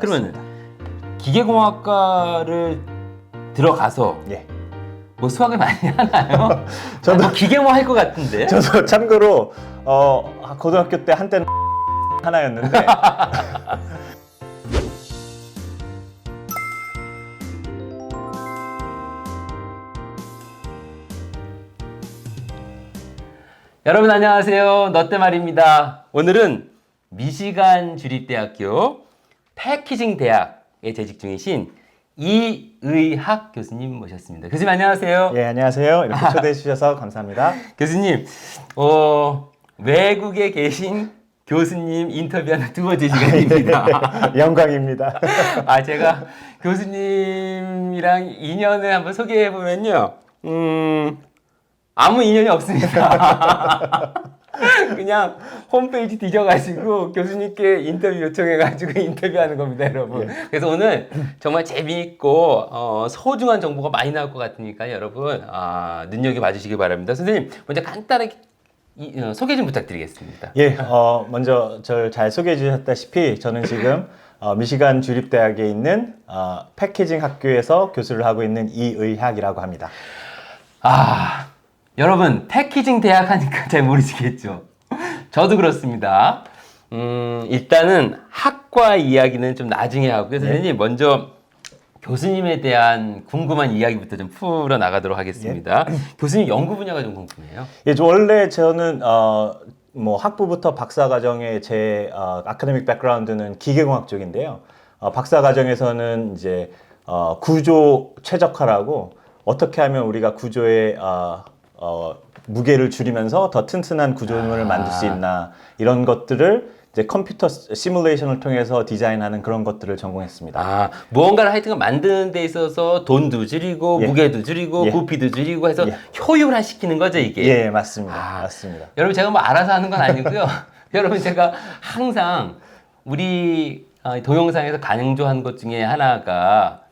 그러면 기계공학과를 들어가서 예. 뭐 수학을 많이 하나요? 저도- 뭐 기계모 할 것 같은데. 저도 참고로 어, 고등학교 때 한때 는 하나였는데 여러분 안녕하세요. 너 때 말입니다. 오늘은 미시간 주립대학교 패키징 대학에 재직 중이신 이의학 교수님 모셨습니다. 교수님 안녕하세요. 예 안녕하세요 이렇게 초대해 주셔서 감사합니다. 교수님, 어, 외국에 계신 교수님 인터뷰하는 두 번째 시간입니다. 영광입니다. 아, 제가 교수님이랑 인연을 한번 소개해 보면요. 음, 아무 인연이 없습니다. 그냥 홈페이지 뒤져가지고 교수님께 인터뷰 요청해가지고 인터뷰하는 겁니다, 여러분. 그래서 오늘 정말 재미있고 어, 소중한 정보가 많이 나올 것 같으니까 여러분 아, 눈여겨 봐 주시기 바랍니다. 선생님, 먼저 간단하게 이, 어, 소개 좀 부탁드리겠습니다. 예, 어, 먼저 저를 잘 소개해 주셨다시피 저는 지금 어, 미시간 주립대학에 있는 어, 패키징 학교에서 교수를 하고 있는 이의학이라고 합니다. 아, 여러분, 패키징 대학 하니까 잘 모르시겠죠? 저도 그렇습니다. 음, 일단은 학과 이야기는 좀 나중에 하고요. 선생님, 먼저 교수님에 대한 궁금한 이야기부터 좀 풀어 나가도록 하겠습니다. 교수님 연구 분야가 좀 궁금해요. 예, 저 원래 저는 어, 뭐 학부부터 박사 과정에 제 어, 아카데믹 백그라운드는 기계공학 쪽인데요. 어, 박사 과정에서는 이제 어, 구조 최적화라고 어떻게 하면 우리가 구조의 어, 어, 무게를 줄이면서 더 튼튼한 구조물을 아. 만들 수 있나 이런 것들을 이제 컴퓨터 시뮬레이션을 통해서 디자인하는 그런 것들을 전공했습니다. 아, 무언가를 하여튼 만드는 데 있어서 돈도 줄이고, 예. 무게도 줄이고, 예. 부피도 줄이고 해서 예. 효율화 시키는 거죠, 이게. 예, 맞습니다. 아. 맞습니다. 여러분 제가 뭐 알아서 하는 건 아니고요. 여러분 제가 항상 우리 어, 동영상에서 강조한 것 중에 하나가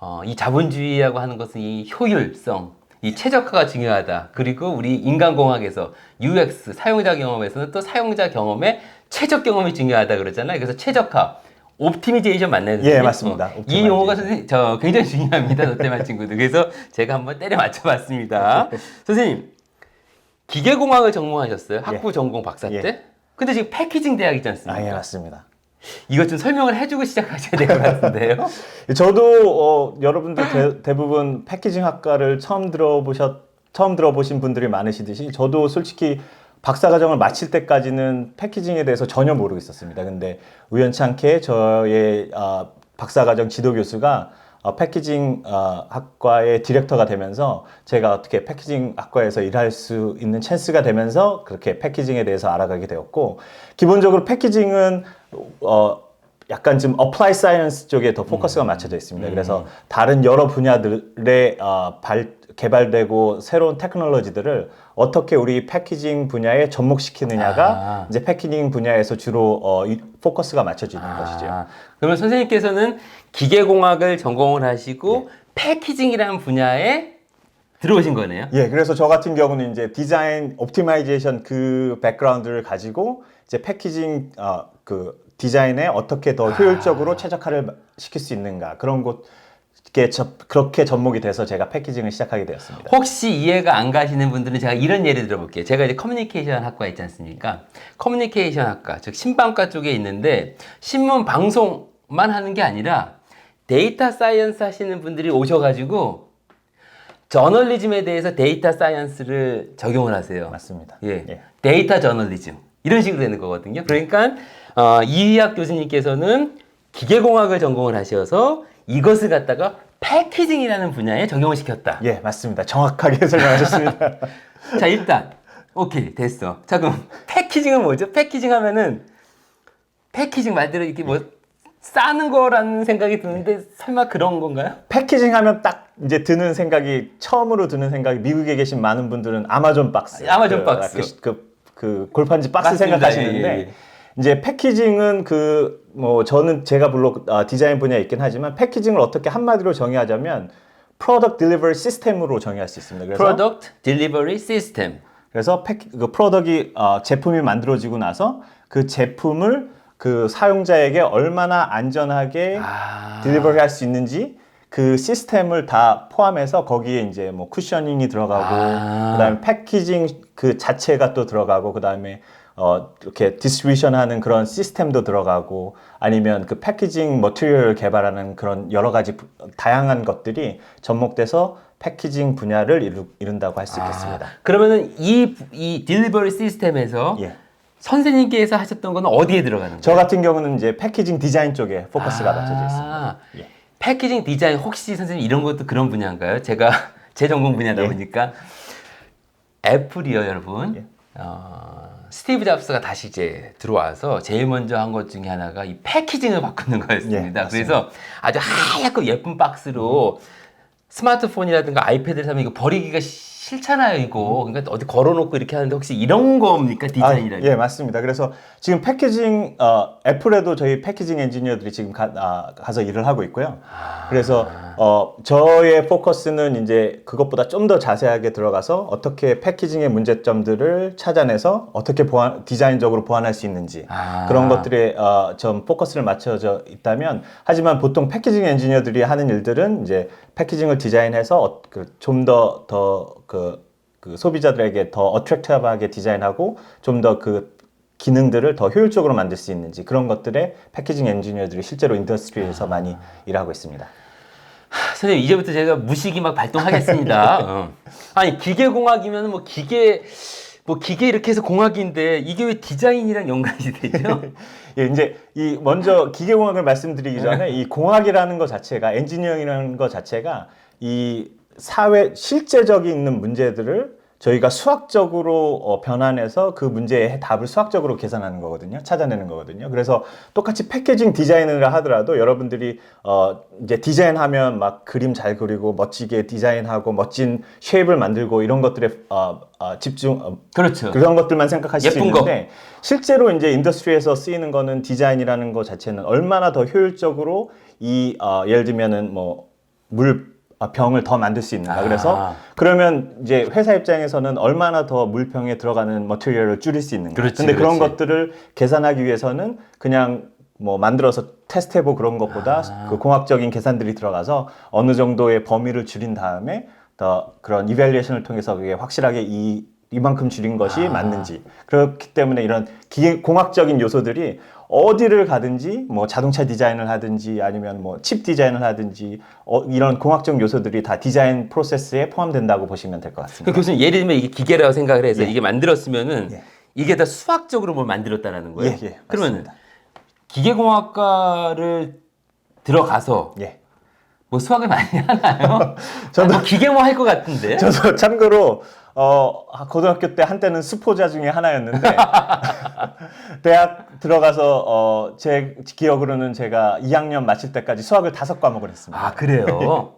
어, 이 자본주의라고 하는 것은 이 효율성, 이 최적화가 중요하다. 그리고 우리 인간공학에서 UX 사용자 경험에서는 또 사용자 경험의 최적 경험이 중요하다 그러잖아요. 그래서 최적화, 옵티미제이션 맞나요? 예, 맞습니다. 어, 이. 용어가 선생님 저 굉장히 중요합니다. 너때만 친구들. 그래서 제가 한번 때려 맞춰봤습니다. 선생님 기계공학을 전공하셨어요? 학부 전공 박사 예. 때? 근데 지금 패키징 대학이지 않습니까? 아, 예, 맞습니다. 이것 좀 설명을 해주고 시작하셔야 될 것 같은데요. 저도 어, 여러분들 대, 부분 패키징 학과를 처음 들어보셨 처음 들어보신 분들이 많으시듯이 저도 솔직히 박사 과정을 마칠 때까지는 패키징에 대해서 전혀 모르고 있었습니다. 근데 우연찮게 저의 어, 박사 과정 지도 교수가 어, 패키징 어, 학과의 디렉터가 되면서 제가 어떻게 패키징 학과에서 일할 수 있는 찬스가 되면서 그렇게 패키징에 대해서 알아가게 되었고 기본적으로 패키징은 어, 약간 좀 어플라이 사이언스 쪽에 더 포커스가 맞춰져 있습니다. 그래서 다른 여러 분야들의 어, 발, 개발되고 새로운 테크놀로지들을 어떻게 우리 패키징 분야에 접목시키느냐가 아. 이제 패키징 분야에서 주로 어, 이- 포커스가 맞춰져 있는 것이죠. 아, 그러면 선생님께서는 기계공학을 전공을 하시고 네. 패키징이라는 분야에 들어오신 거네요. 예, 그래서 저 같은 경우는 이제 디자인 옵티마이제이션 그 백그라운드를 가지고 이제 패키징 어, 그 디자인에 어떻게 더 효율적으로 최적화를 시킬 수 있는가 그런 곳 에 접, 그렇게 접목이 돼서 제가 패키징을 시작하게 되었습니다. 혹시 이해가 안 가시는 분들은 제가 이런 예를 들어볼게요. 제가 이제 커뮤니케이션 학과 있지 않습니까? 커뮤니케이션 학과, 즉 신방과 쪽에 있는데 신문 방송만 하는 게 아니라 데이터 사이언스 하시는 분들이 오셔가지고 저널리즘에 대해서 데이터 사이언스를 적용을 하세요. 맞습니다. 예. 예. 데이터 저널리즘 이런 식으로 되는 거거든요. 그러니까 어, 이의학 교수님께서는 기계공학을 전공을 하셔서 이것을 갖다가 패키징이라는 분야에 적용을 시켰다. 예, 맞습니다. 정확하게 설명하셨습니다. 자 일단 오케이 됐어. 자 그럼 패키징은 뭐죠? 패키징 하면은 패키징 말대로 이렇게 뭐 싸는 거라는 생각이 드는데 설마 그런 건가요? 패키징 하면 딱 이제 드는 생각이 처음으로 드는 생각이 미국에 계신 많은 분들은 아마존 박스, 아마존 그, 박스. 그, 그, 그 골판지 박스 맞습니다. 생각하시는데 예, 예. 이제 패키징은 그 뭐 저는 제가 물론 아, 디자인 분야에 있긴 하지만 패키징을 어떻게 한마디로 정의하자면 프로덕트 딜리버리 시스템으로 정의할 수 있습니다. 그래서 Product Delivery System. 그래서 패키, 그 프로덕이 어, 제품이 만들어지고 나서 그 제품을 그 사용자에게 얼마나 안전하게 아. 딜리버리 할 수 있는지 그 시스템을 다 포함해서 거기에 이제 뭐 쿠셔닝이 들어가고 아. 그다음에 패키징 그 자체가 또 들어가고 그다음에 어 이렇게 디스트리뷰션 하는 그런 시스템도 들어가고 아니면 그 패키징 머티리얼을 개발하는 그런 여러 가지 부- 다양한 것들이 접목돼서 패키징 분야를 이루, 이룬다고 할 수 있겠습니다. 아, 그러면은 이, 이 딜리버리 시스템에서 예. 선생님께서 하셨던 건 어디에 들어가는 거예요? 저 같은 경우는 이제 패키징 디자인 쪽에 포커스가 아. 맞춰져 있습니다. 예. 패키징 디자인 혹시 선생님 이런 것도 그런 분야인가요? 제가 제 전공 분야다 예. 보니까 애플이요, 여러분. 예. 어, 스티브 잡스가 다시 이제 들어와서 제일 먼저 한 것 중에 하나가 이 패키징을 바꾸는 예, 거였습니다. 맞습니다. 그래서 아주 하얗고 예쁜 박스로 스마트폰이라든가 아이패드를 사면 이거 버리기가 싫잖아요, 이거. 그러니까 어디 걸어놓고 이렇게 하는데 혹시 이런 겁니까 디자인이라는? 아, 예, 맞습니다. 그래서 지금 패키징 어, 애플에도 저희 패키징 엔지니어들이 지금 가, 아, 가서 일을 하고 있고요. 그래서 어, 저의 포커스는 이제 그것보다 좀 더 자세하게 들어가서 어떻게 패키징의 문제점들을 찾아내서 어떻게 보완, 디자인적으로 보완할 수 있는지 아. 그런 것들에 어, 좀 포커스를 맞춰져 있다면 하지만 보통 패키징 엔지니어들이 하는 일들은 이제 패키징을 디자인해서 어, 좀더 더그 그 소비자들에게 더 어트랙티브하게 디자인하고 좀더그 기능들을 더 효율적으로 만들 수 있는지 그런 것들에 패키징 엔지니어들이 실제로 인더스트리에서 많이 일하고 있습니다. 선생님 이제부터 제가 무식이 막 발동하겠습니다. 어. 아니 기계공학이면 뭐 기계 뭐 기계 이렇게 해서 공학인데 이게 왜 디자인이랑 연관이 되죠? 예, 이제 이 먼저 기계공학을 말씀드리기 전에 이 공학이라는 것 자체가 엔지니어링이라는 것 자체가 이 사회 실제적인 있는 문제들을 저희가 수학적으로 어, 변환해서 그 문제의 답을 수학적으로 계산하는 거거든요. 찾아내는 거거든요. 그래서 똑같이 패키징 디자인을 하더라도 여러분들이 어, 이제 디자인하면 막 그림 잘 그리고 멋지게 디자인하고 멋진 쉐입을 만들고 이런 것들에 어, 어, 집중 어, 그렇죠. 그런 것들만 생각하실 수 예쁜 거. 있는데 실제로 이제 인더스트리에서 쓰이는 거는 디자인이라는 것 자체는 얼마나 더 효율적으로 이 어, 예를 들면은 뭐물 아, 병을 더 만들 수 있는가. 아. 그래서 그러면 이제 회사 입장에서는 얼마나 더 물병에 들어가는 머티리얼을 줄일 수 있는가. 그렇지, 근데 그런 그렇지. 것들을 계산하기 위해서는 그냥 뭐 만들어서 테스트해보고 그런 것보다 아. 그 공학적인 계산들이 들어가서 어느 정도의 범위를 줄인 다음에 더 그런 이벨리에이션을 통해서 그게 확실하게 이 이만큼 줄인 것이 아. 맞는지 그렇기 때문에 이런 기계 공학적인 요소들이 어디를 가든지 뭐 자동차 디자인을 하든지 아니면 뭐 칩 디자인을 하든지 어, 이런 공학적 요소들이 다 디자인 프로세스에 포함된다고 보시면 될것그 같습니다. 교수님 예를 들면 이게 기계라고 생각을 해서 예. 이게 만들었으면은 예. 이게 다 수학적으로 뭘 만들었다라는 거예요. 예, 예, 그러면. 기계공학과를 들어가서 예. 뭐 수학을 많이 하나요? 저도- 뭐 기계 뭐할것 같은데. 저도 참고로 어 고등학교 때 한때는 수포자 중에 하나였는데 대학 들어가서 어 제 기억으로는 제가 2학년 마칠 때까지 수학을 다섯 과목을 했습니다. 아 그래요.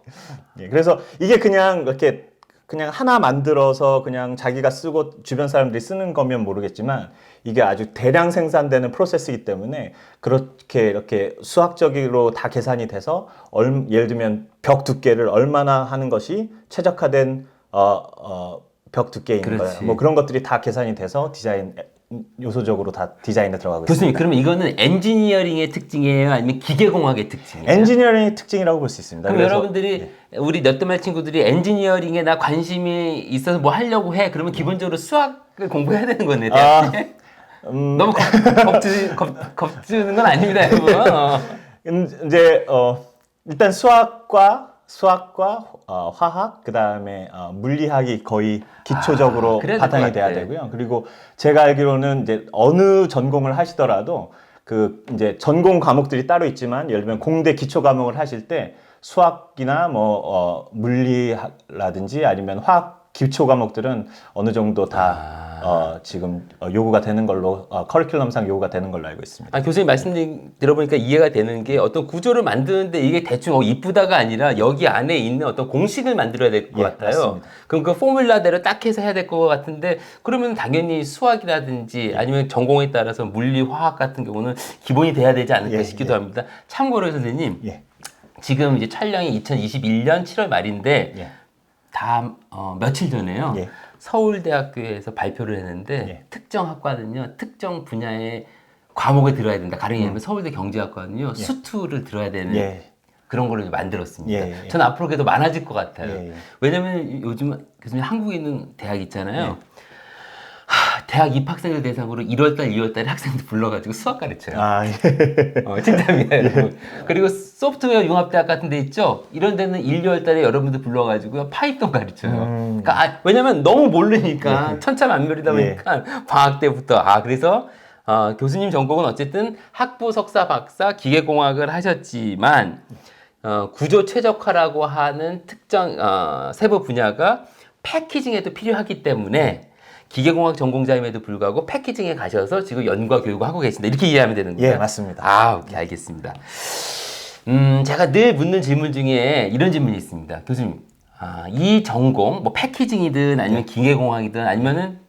예, 그래서 이게 그냥 이렇게 그냥 하나 만들어서 그냥 자기가 쓰고 주변 사람들이 쓰는 거면 모르겠지만 이게 아주 대량 생산되는 프로세스이기 때문에 그렇게 이렇게 수학적으로 다 계산이 돼서 얼, 예를 들면 벽 두께를 얼마나 하는 것이 최적화된 어, 어, 벽 두께인. 거예요. 뭐 그런 것들이 다 계산이 돼서 디자인 요소적으로 다 디자인에 들어가고 있습니다. 교수님 그러면 이거는 엔지니어링의 특징이에요, 아니면 기계공학의 특징이에요? 엔지니어링의 특징이라고 볼 수 있습니다. 그럼 그래서- 예. 여러분들이 우리 너트말 친구들이 엔지니어링에 나 관심이 있어서 뭐 하려고 해 그러면 기본적으로 수학을 공부해야 되는 거네. 아. 음, 너무 겁, 겁주, 겁, 겁주는 건 아닙니다, 여러분. 어. 음, 이제 어, 일단 수학과 수학과 어, 화학 그 다음에 어, 물리학이 거의 기초적으로 아, 바탕이 돼야. 되고요. 그리고 제가 알기로는 이제 어느 전공을 하시더라도 그 이제 전공 과목들이 따로 있지만 예를 들면 공대 기초 과목을 하실 때 수학이나 뭐 어, 물리라든지 아니면 화학 기초 과목들은 어느 정도 다 아. 어, 지금 어, 요구가 되는 걸로 어, 커리큘럼상 요구가 되는 걸로 알고 있습니다. 아, 교수님 말씀 들어보니까 이해가 되는 게 어떤 구조를 만드는데 이게 대충 어, 이쁘다가 아니라 여기 안에 있는 어떤 공식을 만들어야 될 것 예, 같아요. 맞습니다. 그럼 그 포뮬라대로 딱 해서 해야 될 것 같은데 그러면 당연히 수학이라든지 아니면 전공에 따라서 물리, 화학 같은 경우는 기본이 돼야 되지 않을까 예, 싶기도 예. 합니다. 참고로 선생님 예. 지금 이제 촬영이 2021년 7월 말인데 예. 다음 어, 며칠 전에요. 예. 서울대학교에서 발표를 했는데 예. 특정 학과는요 특정 분야의 과목을 들어야 된다. 가령 예를 들면 서울대 경제학과는요. 예. 수투를 들어야 되는 예. 그런 이제 만들었습니다. 예, 예. 저는 앞으로 그래도 많아질 것 같아요. 예, 예. 왜냐면 요즘 교수님 한국에 있는 대학 있잖아요. 예. 하, 대학 입학생을 대상으로 1월달, 2월달에 학생들 불러가지고 수학 가르쳐요. 아, 예. 어, 진짜입니다, 여러분. 그리고 소프트웨어 융합대학 같은 데 있죠? 이런 데는 1, 2월 달에 여러분들 불러가지고 파이썬 가르쳐요. 음. 그러니까 아, 왜냐면 너무 모르니까 천차만별이다 예. 보니까 방학 때부터 아 그래서 어, 교수님 전공은 어쨌든 학부 석사 박사 기계공학을 하셨지만 어, 구조 최적화라고 하는 특정 어, 세부 분야가 패키징에도 필요하기 때문에 기계공학 전공자임에도 불구하고 패키징에 가셔서 지금 연구와 교육을 하고 계신다 이렇게 이해하면 되는 거예요. 예, 맞습니다. 아, 오케이, 알겠습니다. 음, 제가 늘 묻는 질문 중에 이런 질문이 있습니다. 교수님, 아, 이 전공, 뭐 패키징이든 아니면 기계공학이든 아니면은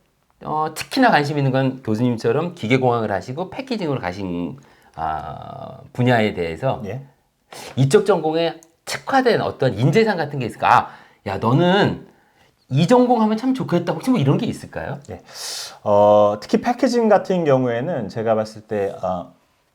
어, 특히나 관심 있는 건 교수님처럼 기계공학을 하시고 패키징으로 가신 아, 분야에 대해서 예. 이쪽 전공에 특화된 어떤 인재상 같은 게 있을까? 아, 야, 너는 이 전공 하면 참 좋겠다. 혹시 뭐 이런 게 있을까요? 어, 특히 패키징 같은 경우에는 제가 봤을 때 어,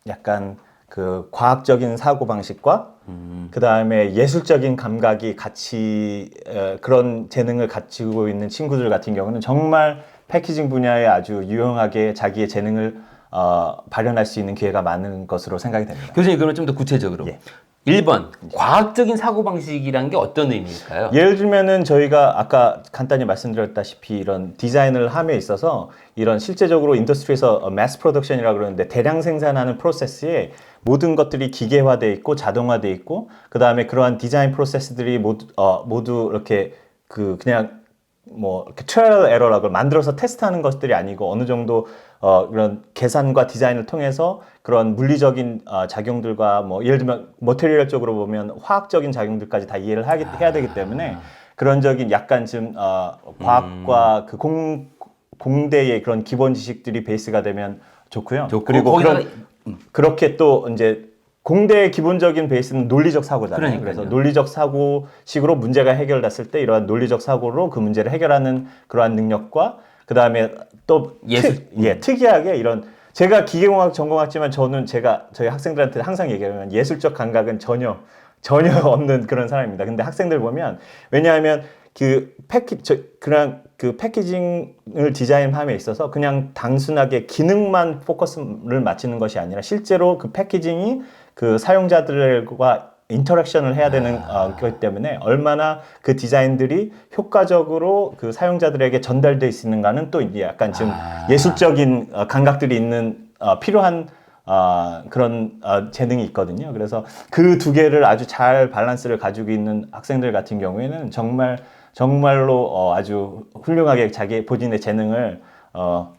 약간 그 과학적인 사고 방식과 음, 그 다음에 예술적인 감각이 같이 어, 그런 재능을 가지고 있는 친구들 같은 경우는 정말 패키징 분야에 아주 유용하게 자기의 재능을 어, 발현할 수 있는 기회가 많은 것으로 생각이 됩니다. 교수님, 그러면 좀 더 구체적으로. 예. 1번, 과학적인 사고방식이란 게 어떤 의미일까요? 예를 들면은 저희가 아까 간단히 말씀드렸다시피 이런 디자인을 함에 있어서 이런 실제적으로 인더스트리에서 매스 프로덕션이라 그러는데 대량 생산하는 프로세스에 모든 것들이 기계화돼 있고 자동화돼 있고 그 다음에 그러한 디자인 프로세스들이 모두 어, 모두 이렇게 그 그냥 뭐 트라이얼 에러라고 만들어서 테스트하는 것들이 아니고 어느 정도 어 그런 계산과 디자인을 통해서 그런 물리적인 어, 작용들과 뭐 예를 들면 머테리얼적으로 보면 화학적인 작용들까지 다 이해를 하기, 해야 되기 때문에 그런 적인 약간 좀 어, 과학과 그 공 공대의 그런 기본 지식들이 베이스가 되면 좋고요. 좋고, 그리고 거기다가 그런 그렇게 또 이제 공대의 기본적인 베이스는 논리적 사고잖아요. 그러니까요. 그래서 논리적 사고식으로 문제가 해결됐을 때 이러한 논리적 사고로 그 문제를 해결하는 그러한 능력과 그 다음에 또 예술. 특, 예, 특이하게 이런 제가 기계공학 전공했지만 저는 제가 저희 학생들한테 항상 얘기하면 예술적 감각은 전혀 전혀 없는 그런 사람입니다. 근데 학생들 보면 왜냐하면 그 패키 저 그냥 그 패키징을 디자인함에 있어서 그냥 단순하게 기능만 포커스를 맞추는 것이 아니라 실제로 그 패키징이 그 사용자들과 인터랙션을 해야 되는 어, 거기 때문에 얼마나 그 디자인들이 효과적으로 그 사용자들에게 전달돼 있는가는 또 이제 약간 지금 아. 예술적인 어, 감각들이 있는 어, 필요한 어, 그런 어, 재능이 있거든요. 그래서 그 두 개를 아주 잘 밸런스를 가지고 있는 학생들 같은 경우에는 정말 정말로 어, 아주 훌륭하게 자기 본인의 재능을 어,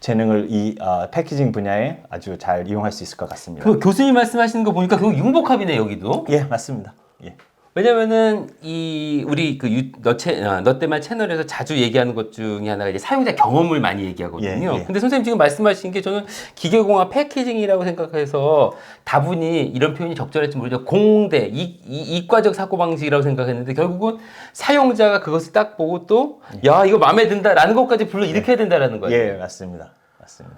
재능을 이 어, 패키징 분야에 아주 잘 이용할 수 있을 것 같습니다. 그 교수님 말씀하시는 거 보니까 그거 융복합이네 여기도. 예, 맞습니다. 예. 왜냐면은 이 우리 그 너, 채, 아, 너 때만 채널에서 자주 얘기하는 것 중에 하나가 이제 사용자 경험을 많이 얘기하거든요. 예, 예. 근데 선생님 지금 말씀하신 게 저는 기계공학 패키징이라고 생각해서 다분히 이런 표현이 적절할지 모르죠. 공대 이, 이, 이과적 사고 방식이라고 생각했는데 결국은 사용자가 그것을 딱 보고 또 야 이거 마음에 든다라는 것까지 불러 일으켜야 된다라는 거예요. 예, 맞습니다. 맞습니다.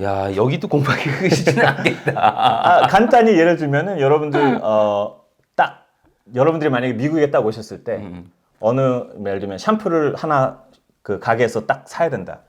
야 여기도 공부하기 쉽지는 않겠다. 아, 간단히 예를 들면은 여러분들 어, 딱 여러분들이 만약에 미국에 딱 오셨을 때 음. 어느 예를 들면 샴푸를 하나 그 가게에서 딱 사야 된다.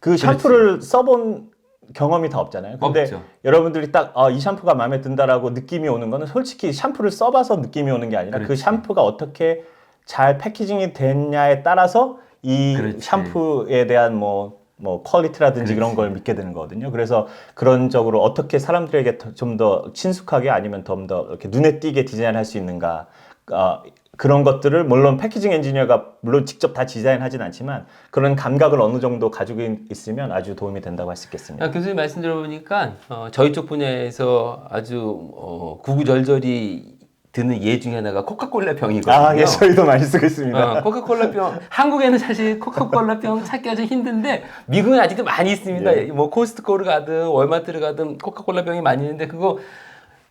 그 샴푸를 써본 경험이 다 없잖아요. 근데 없죠. 여러분들이 딱 아, 이 샴푸가 마음에 든다라고 느낌이 오는 거는 솔직히 샴푸를 써봐서 느낌이 오는 게 아니라 그 그렇지. 샴푸가 어떻게 잘 패키징이 됐냐에 따라서 이 그렇지. 샴푸에 대한 뭐, 뭐 퀄리티라든지 그런 걸 믿게 되는 거거든요. 그래서 그런 적으로 어떻게 사람들에게 좀 더 친숙하게 아니면 좀 더 이렇게 눈에 띄게 디자인할 수 있는가 어, 그런 것들을 물론 패키징 엔지니어가 물론 직접 다 디자인하진 않지만 그런 감각을 어느 정도 가지고 있- 있으면 아주 도움이 된다고 할 수 있겠습니다. 아, 교수님 말씀 들어보니까 어, 저희 쪽 분야에서 아주 어, 구구절절이 드는 예 중에 하나가 코카콜라 병이거든요. 아, 예, 저희도 많이 쓰고 있습니다. 어, 코카콜라 병 한국에는 사실 코카콜라 병 찾기가 좀 힘든데 미국은 아직도 많이 있습니다. 예. 뭐 코스트코를 가든 월마트를 가든 코카콜라 병이 많이 있는데 그거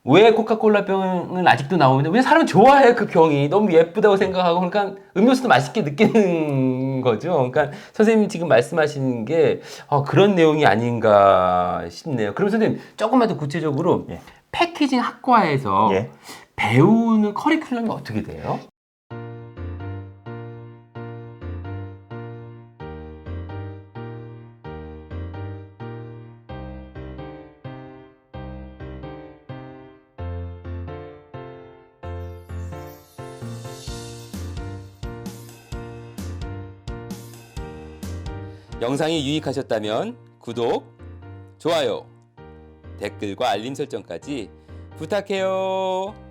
왜 코카콜라 병은 아직도 나오는데 왜 사람은 좋아해 그 병이 너무 예쁘다고 생각하고 그러니까 음료수도 맛있게 느끼는 거죠. 그러니까 선생님이 지금 말씀하시는 게 어, 그런 내용이 아닌가 싶네요. 그럼 선생님 조금만 더 구체적으로 예. 패키징 학과에서 예. 배우는 커리큘럼이 어떻게 돼요? 영상이 유익하셨다면 구독, 좋아요, 댓글과 알림 설정까지 부탁해요.